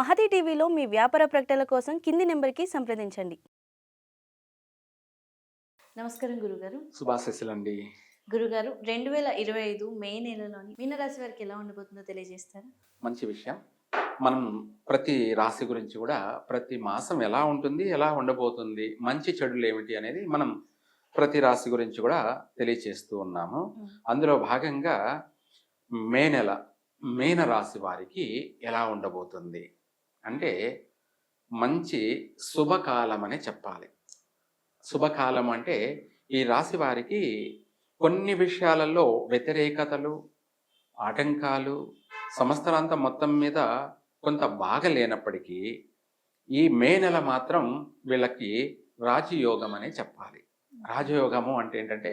మహతి టీవీలో మీ వ్యాపార ప్రకటనల కోసం కింది నెంబర్కి సంప్రదించండి. నమస్కారం గురుగారు. శుభాశిస్సులండి. గురుగారు రెండు వేల ఇరవై ఐదు మే నెలలోని మీనరాశి వారికి ఎలా ఉండబోతుందో తెలియజేస్తారా? మంచి విషయం. మనం ప్రతి రాశి గురించి కూడా ప్రతి మాసం ఎలా ఉంటుంది ఎలా ఉండబోతుంది మంచి చెడులు ఏమిటి అనేది మనం ప్రతి రాశి గురించి కూడా తెలియచేస్తూ ఉన్నాము. అందులో భాగంగా మే నెల మేన రాశి వారికి ఎలా ఉండబోతుంది అంటే మంచి శుభకాలం అనే చెప్పాలి. శుభకాలం అంటే ఈ రాశి వారికి కొన్ని విషయాలలో వ్యతిరేకతలు ఆటంకాలు సంవత్సరాంతం మొత్తం మీద కొంత బాగా లేనప్పటికీ ఈ మే నెల మాత్రం వీళ్ళకి రాజయోగం అనే చెప్పాలి. రాజయోగము అంటే ఏంటంటే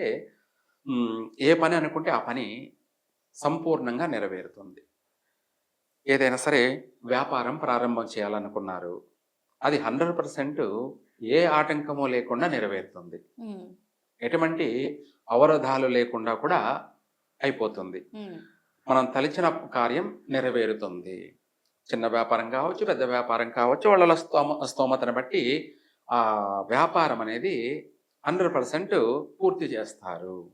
ఏ పని అనుకుంటే ఆ పని సంపూర్ణంగా నెరవేరుతుంది. ఏదైనా సరే వ్యాపారం ప్రారంభం చేయాలనుకున్నారు. అది హండ్రెడ్ పర్సెంట్ ఏ ఆటంకము లేకుండా నెరవేరుతుంది. ఎటువంటి అవరోధాలు లేకుండా కూడా అయిపోతుంది. మనం తలిచిన కార్యం నెరవేరుతుంది. చిన్న వ్యాపారం కావచ్చు పెద్ద వ్యాపారం కావచ్చు వాళ్ళ స్తోమ స్తోమతను బట్టి ఆ వ్యాపారం అనేది హండ్రెడ్ పర్సెంట్ పూర్తి చేస్తారు.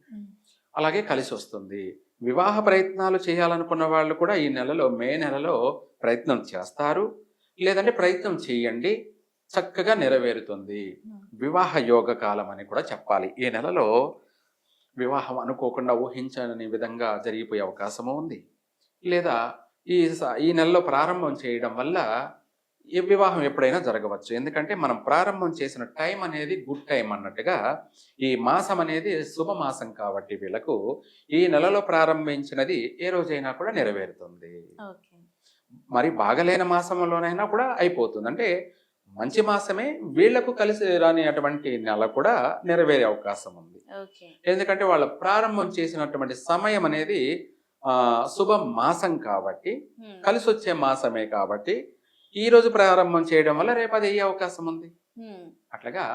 అలాగే కలిసి వస్తుంది వివాహ ప్రయత్నాలు చేయాలనుకున్న వాళ్ళు కూడా ఈ నెలలో మే నెలలో ప్రయత్నం చేస్తారు. లేదంటే ప్రయత్నం చేయండి. చక్కగా నెరవేరుతుంది. వివాహ యోగ కాలం అని కూడా చెప్పాలి. ఈ నెలలో వివాహం అనుకోకుండా ఊహించని విధంగా జరిగిపోయే అవకాశము ఉంది. లేదా ఈ ఈ నెలలో ప్రారంభం చేయడం వల్ల ఈ వివాహం ఎప్పుడైనా జరగవచ్చు. ఎందుకంటే మనం ప్రారంభం చేసిన టైం అనేది గుడ్ టైం అన్నట్టుగా ఈ మాసం అనేది శుభ మాసం కాబట్టి వీళ్ళకు ఈ నెలలో ప్రారంభించినది ఏ రోజైనా కూడా నెరవేరుతుంది. మరి బాగలేని మాసంలోనైనా కూడా అయిపోతుంది. అంటే మంచి మాసమే వీళ్ళకు కలిసి రాని అటువంటి నెల కూడా నెరవేరే అవకాశం ఉంది. ఎందుకంటే వాళ్ళ ప్రారంభం చేసినటువంటి సమయం అనేది ఆ శుభ మాసం కాబట్టి కలిసి వచ్చే మాసమే కాబట్టి ఈ రోజు ప్రారంభం చేయడం వల్ల రేపు అది అయ్యే అవకాశం ఉంది. అట్లాగా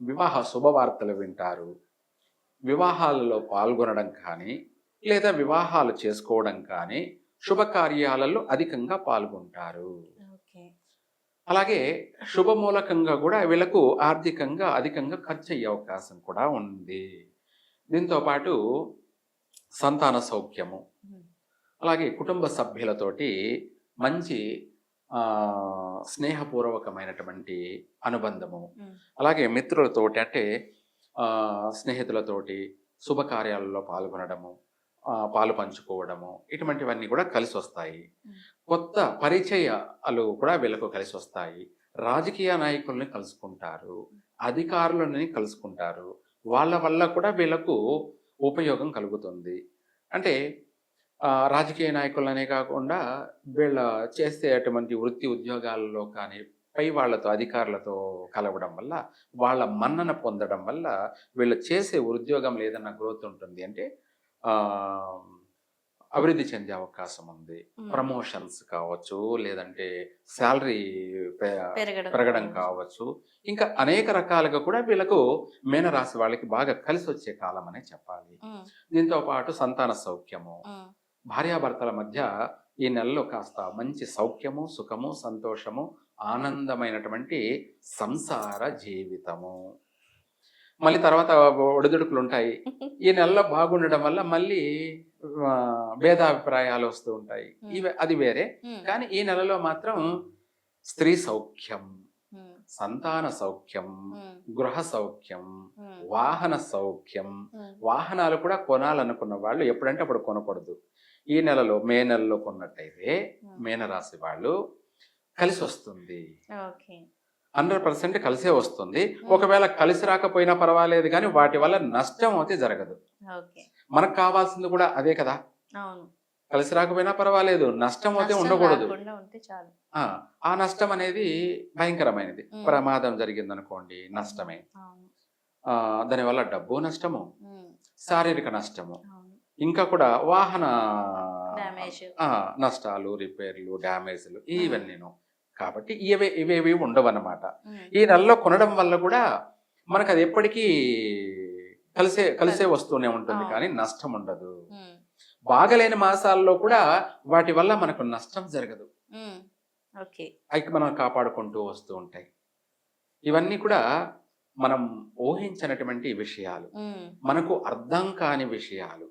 వివాహ శుభవార్తలు వింటారు. వివాహాలలో పాల్గొనడం కానీ లేదా వివాహాలు చేసుకోవడం కానీ శుభకార్యాలలో అధికంగా పాల్గొంటారు. ఓకే. అలాగే శుభమూలకంగా కూడా వీళ్ళకు ఆర్థికంగా అధికంగా ఖర్చు అయ్యే అవకాశం కూడా ఉంది. దీంతో పాటు సంతాన సౌఖ్యము అలాగే కుటుంబ సభ్యులతోటి మంచి స్నేహపూర్వకమైనటువంటి అనుబంధము. అలాగే మిత్రులతోటి అంటే స్నేహితులతోటి శుభకార్యాలలో పాల్గొనడము పాలు పంచుకోవడము ఇటువంటివన్నీ కూడా కలిసి వస్తాయి. కొత్త పరిచయాలు కూడా వీళ్ళకు కలిసి వస్తాయి రాజకీయ నాయకుల్ని కలుసుకుంటారు అధికారులని కలుసుకుంటారు. వాళ్ళ వల్ల కూడా వీళ్ళకు ఉపయోగం కలుగుతుంది. అంటే రాజకీయ నాయకులనే కాకుండా వీళ్ళ చేసే అటువంటి వృత్తి ఉద్యోగాలలో కానీ పై వాళ్ళతో అధికారులతో కలవడం వల్ల వాళ్ళ మన్నన పొందడం వల్ల వీళ్ళు చేసే ఉద్యోగంలో ఏదైనా గ్రోత్ ఉంటుంది అంటే ఆ, అభివృద్ధి చెందే అవకాశం ఉంది. ప్రమోషన్స్ కావచ్చు లేదంటే శాలరీ పెరగడం. కావచ్చు. ఇంకా అనేక రకాలుగా కూడా వీళ్ళకు మీనరాశి వాళ్ళకి బాగా కలిసి వచ్చే కాలం అనే చెప్పాలి. దీంతో పాటు సంతాన సౌఖ్యము భార్యాభర్తల మధ్య ఈ నెలలో కాస్త మంచి సౌఖ్యము సుఖము సంతోషము ఆనందమైనటువంటి సంసార జీవితము. మళ్ళీ తర్వాత ఒడిదుడుకులు ఉంటాయి. ఈ నెలలో బాగుండడం వల్ల మళ్ళీ భేదాభిప్రాయాలు వస్తూ ఉంటాయి. ఇవి అది వేరే. కానీ ఈ నెలలో మాత్రం స్త్రీ సౌఖ్యం. సంతాన సౌఖ్యం గృహ సౌఖ్యం వాహన సౌఖ్యం. వాహనాలు కూడా కొనాలనుకున్న వాళ్ళు ఎప్పుడంటే అప్పుడు కొనకూడదు. ఈ నెలలో మే నెలలో కొన్నట్టయితే. మీనరాశి వాళ్ళు కలిసి వస్తుంది హండ్రెడ్ పర్సెంట్ కలిసే వస్తుంది. ఒకవేళ కలిసి రాకపోయినా పర్వాలేదు కానీ వాటి వల్ల నష్టం అయితే జరగదు. మనకు కావాల్సింది కూడా అదే కదా? కలిసి రాకపోయినా పర్వాలేదు. నష్టం అయితే ఉండకూడదు. ఆ, నష్టం అనేది భయంకరమైనది. ప్రమాదం జరిగిందనుకోండి నష్టమే. అవును. ఆ, దానివల్ల డబ్బు నష్టము శారీరక నష్టము ఇంకా కూడా వాహన నష్టాలు రిపేర్లు డ్యామేజ్లు ఇవన్నీను. కాబట్టి ఇవే ఇవేవి ఉండవన్నమాట. ఈ నెలలో కొనడం వల్ల కూడా మనకు అది ఎప్పటికీ కలిసే కలిసే వస్తూనే ఉంటుంది. కానీ నష్టం ఉండదు. బాగలేని మాసాల్లో కూడా వాటి వల్ల మనకు నష్టం జరగదు. అవి మనం కాపాడుకుంటూ వస్తూ ఉంటాయి. ఇవన్నీ కూడా మనం ఊహించినటువంటి విషయాలు. మనకు అర్థం కాని విషయాలు.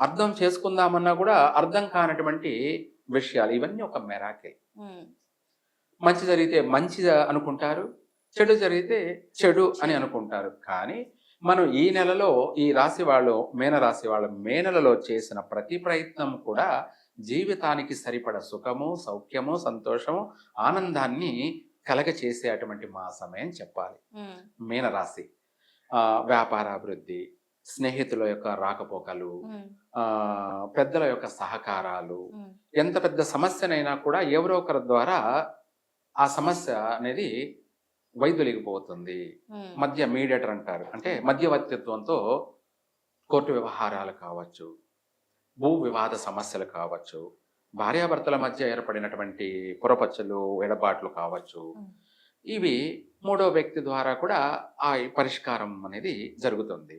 అర్థం చేసుకుందామన్నా కూడా అర్థం కానటువంటి విషయాలు. ఇవన్నీ ఒక మెరాకే. మంచి జరిగితే మంచి అనుకుంటారు చెడు జరిగితే చెడు అని అనుకుంటారు. కానీ మనం ఈ నెలలో ఈ రాశి వాళ్ళు మేన రాశి వాళ్ళు మే నెలలో చేసిన ప్రతి ప్రయత్నం కూడా జీవితానికి సరిపడ సుఖము సౌఖ్యము సంతోషము ఆనందాన్ని కలగ చేసేటువంటి మాసమే అని చెప్పాలి. మీనరాశి ఆ, వ్యాపారాభివృద్ధి స్నేహితుల యొక్క రాకపోకలు పెద్దల యొక్క సహకారాలు ఎంత పెద్ద సమస్యనైనా కూడా ఎవరో ఒకరి ద్వారా ఆ సమస్య అనేది వైదొలిగిపోతుంది మధ్య మీడియేటర్ అంటారు. అంటే మధ్యవర్తిత్వంతో కోర్టు వ్యవహారాలు కావచ్చు భూ వివాద సమస్యలు కావచ్చు భార్యాభర్తల మధ్య ఏర్పడినటువంటి పొరపచ్చలు ఎడబాట్లు కావచ్చు. ఇవి మూడో వ్యక్తి ద్వారా కూడా ఆ పరిష్కారం అనేది జరుగుతుంది.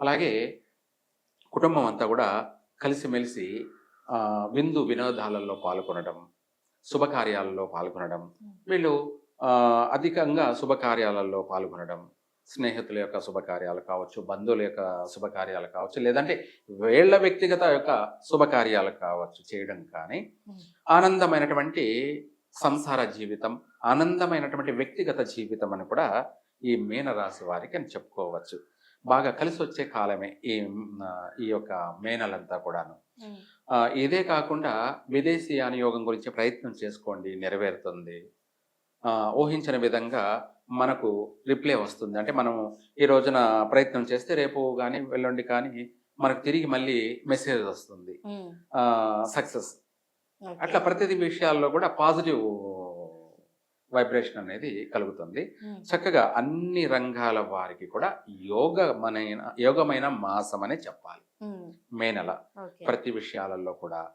అలాగే కుటుంబం అంతా కూడా కలిసిమెలిసి విందు వినోదాలలో పాల్గొనడం శుభకార్యాలలో పాల్గొనడం వీళ్ళు అధికంగా శుభకార్యాలలో పాల్గొనడం స్నేహితుల యొక్క శుభకార్యాలు కావచ్చు బంధువుల యొక్క శుభకార్యాలు కావచ్చు లేదంటే వీళ్ళ వ్యక్తిగత యొక్క శుభకార్యాలు కావచ్చు చేయడం కానీ. ఆనందమైనటువంటి సంసార జీవితం ఆనందమైనటువంటి వ్యక్తిగత జీవితం అని కూడా ఈ మీనరాశి వారికి అని చెప్పుకోవచ్చు. బాగా కలిసి వచ్చే కాలమే ఈ ఈ యొక్క మేనలంతా కూడాను. ఇదే కాకుండా విదేశీ యానయోగం గురించి ప్రయత్నం చేసుకోండి నెరవేరుతుంది. ఊహించిన విధంగా మనకు రిప్లై వస్తుంది. అంటే మనం ఈ రోజున ప్రయత్నం చేస్తే రేపు కానీ వెళ్ళండి కానీ మనకు తిరిగి మళ్ళీ మెసేజ్ వస్తుంది. సక్సెస్. అట్లా ప్రతి విషయాల్లో కూడా పాజిటివ్ వైబ్రేషన్ అనేది కలుగుతుంది. చక్కగా అన్ని రంగాల వారికి కూడా యోగమైన యోగమైన మాసం అనే చెప్పాలి. మే నెల. ప్రతి విషయాలలో కూడా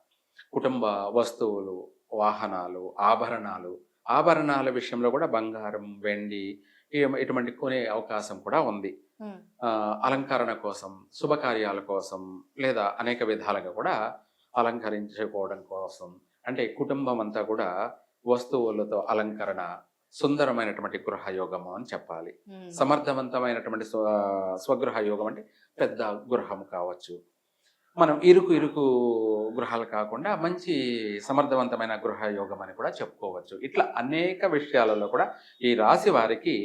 కుటుంబ వస్తువులు వాహనాలు ఆభరణాలు ఆభరణాల విషయంలో కూడా బంగారం వెండి ఇటువంటి కొనే అవకాశం కూడా ఉంది. అలంకరణ కోసం శుభకార్యాల కోసం లేదా అనేక విధాలుగా కూడా అలంకరించుకోవడం కోసం అంటే కుటుంబం అంతా కూడా వస్తువులతో అలంకరణ సుందరమైనటువంటి గృహయోగము అని చెప్పాలి. సమర్థవంతమైనటువంటి స్వ స్వగృహ యోగం అంటే పెద్ద గృహం కావచ్చు. మనం ఇరుకు ఇరుకు గృహాలు కాకుండా మంచి సమర్థవంతమైన గృహ యోగం అని కూడా చెప్పుకోవచ్చు. ఇట్లా అనేక విషయాలలో కూడా ఈ రాశి వారికి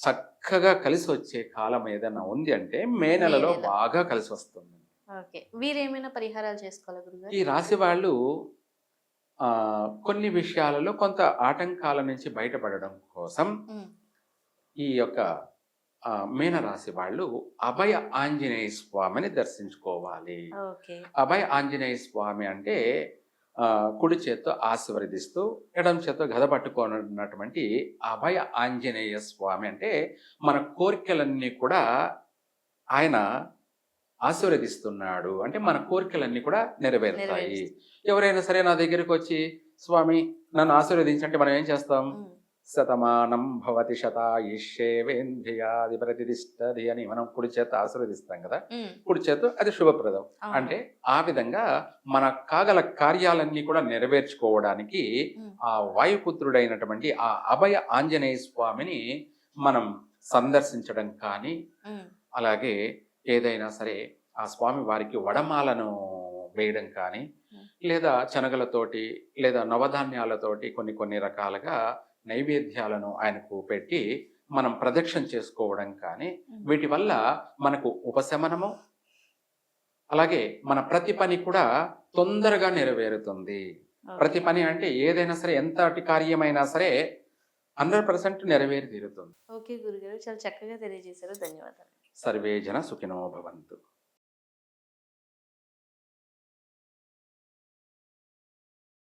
చక్కగా కలిసి వచ్చే కాలం ఏదైనా ఉంది అంటే మే నెలలో. బాగా కలిసి వస్తుంది. వీరేమైనా పరిహారాలు చేసుకోవాలి ఈ రాశి వాళ్ళు ఆ, కొన్ని విషయాలలో కొంత ఆటంకాల నుంచి బయటపడడం కోసం ఈ యొక్క మీనరాశి వాళ్ళు అభయ ఆంజనేయ స్వామిని దర్శించుకోవాలి. అభయ ఆంజనేయ స్వామి అంటే ఆ, కుడి చేత్తో ఆశీర్వదిస్తూ ఎడం చేత్తో గద పట్టుకున్నటువంటి అభయ ఆంజనేయ స్వామి అంటే మన కోరికలన్నీ కూడా ఆయన ఆశీర్వదిస్తున్నాడు. అంటే మన కోరికలన్నీ కూడా నెరవేరుతాయి. ఎవరైనా సరే నా దగ్గరికి వచ్చి స్వామి నన్ను ఆశీర్వదించంటే మనం ఏం చేస్తాం? శతమానం భవతి శతాయుష్యేవేంద్రియాది ప్రతిష్టది అని మనం కుడి చేత ఆశీర్వదిస్తాం కదా? కుడి చేత అది శుభప్రదం. అంటే ఆ విధంగా మన కాగల కార్యాలన్నీ కూడా నెరవేర్చుకోవడానికి ఆ వాయుపుత్రుడైనటువంటి ఆ అభయ ఆంజనేయ స్వామిని మనం సందర్శించడం కానీ అలాగే ఏదైనా సరే ఆ స్వామి వారికి వడమాలను వేయడం కానీ. లేదా శనగలతోటి లేదా నవధాన్యాలతోటి కొన్ని కొన్ని రకాలుగా నైవేద్యాలను ఆయనకు పెట్టి మనం ప్రదక్షిణ చేసుకోవడం కానీ వీటి వల్ల మనకు ఉపశమనము అలాగే మన ప్రతి పని కూడా తొందరగా నెరవేరుతుంది. ప్రతి పని అంటే ఏదైనా సరే ఎంతటి కార్యమైనా సరే హండ్రెడ్ పర్సెంట్ నెరవేరి తీరుతుంది. ఓకే గురుగారు చాలా చక్కగా తెలియజేశారు. ధన్యవాదాలు. సర్వే జన సుఖినో భవంతు.